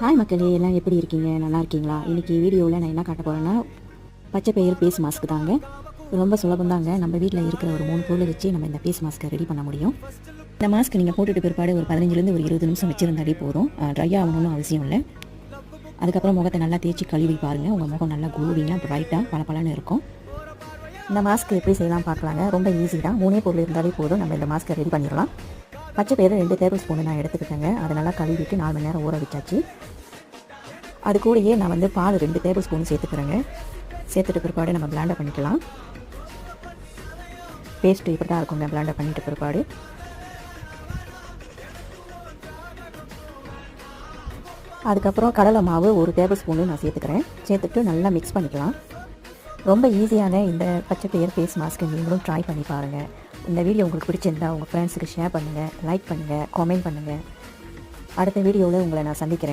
Hi மக்களே. எல்லாம் எப்படி இருக்கீங்க? நல்லா இருக்கீங்களா? இன்றைக்கி வீடியோவில் நான் என்ன காட்ட போகிறேன்னா பச்சை பயிர் பேஸ் மாஸ்க் தாங்க. ரொம்ப சுலபம் தாங்க. நம்ம வீட்டில் இருக்கிற ஒரு மூணு பொருளை வச்சு நம்ம இந்த பேஸ் மாஸ்க்கை ரெடி பண்ண முடியும். இந்த மாஸ்க் நீங்கள் போட்டுட்டு பிற்பாடு ஒரு பதினஞ்சுலேருந்து ஒரு இருபது நிமிஷம் வச்சுருந்தாலே போதும். ட்ரை ஆகணும்னு அவசியம் இல்லை. அதுக்கப்புறம் முகத்தை நல்லா தேய்ச்சி கழுவி பாருங்கள் உங்கள் முகம் நல்லா க்ளூவிங்காக ப்ரைட்டாக பளபளன்னு இருக்கும். இந்த மாஸ்க் எப்படி செய்யலாம் பார்க்கலாங்க. ரொம்ப ஈஸி தான். மூணே பொருள் இருந்தாலே போதும். நம்ம இந்த மாஸ்க்கை ரெடி பண்ணிடலாம். பச்சை பயிறு ரெண்டு டேபிள் ஸ்பூன் நான் எடுத்துக்கிட்டேங்க. அதை நல்லா கழுவிட்டு நாலு மணி நேரம் ஊற வச்சாச்சு. அது கூடயே நான் வந்து பால் ரெண்டு டேபிள் ஸ்பூன் சேர்த்துக்கிறேங்க. சேர்த்துட்டு பிற்பாடு நம்ம பிளாண்டர் பண்ணிக்கலாம். பேஸ்ட்டு இப்படி தான் இருக்குங்க பிளாண்டர் பண்ணிட்டு பிற்பாடு. அதுக்கப்புறம் கடலை மாவு ஒரு டேபிள் ஸ்பூனு நான் சேர்த்துக்கிறேன். சேர்த்துட்டு நல்லா மிக்ஸ் பண்ணிக்கலாம். ரொம்ப ஈஸியான இந்த பச்சை பயிர் ஃபேஸ் மாஸ்க்கு நீங்களும் ட்ரை பண்ணி பாருங்கள் இந்த வீடியோ உங்களுக்கு பிடிச்சிருந்தா உங்கள் ஃப்ரெண்ட்ஸுக்கு ஷேர் பண்ணுங்கள் லைக் பண்ணுங்கள் காமெண்ட் பண்ணுங்கள் அடுத்த வீடியோவில் உங்களை நான் சந்திக்கிறேன்.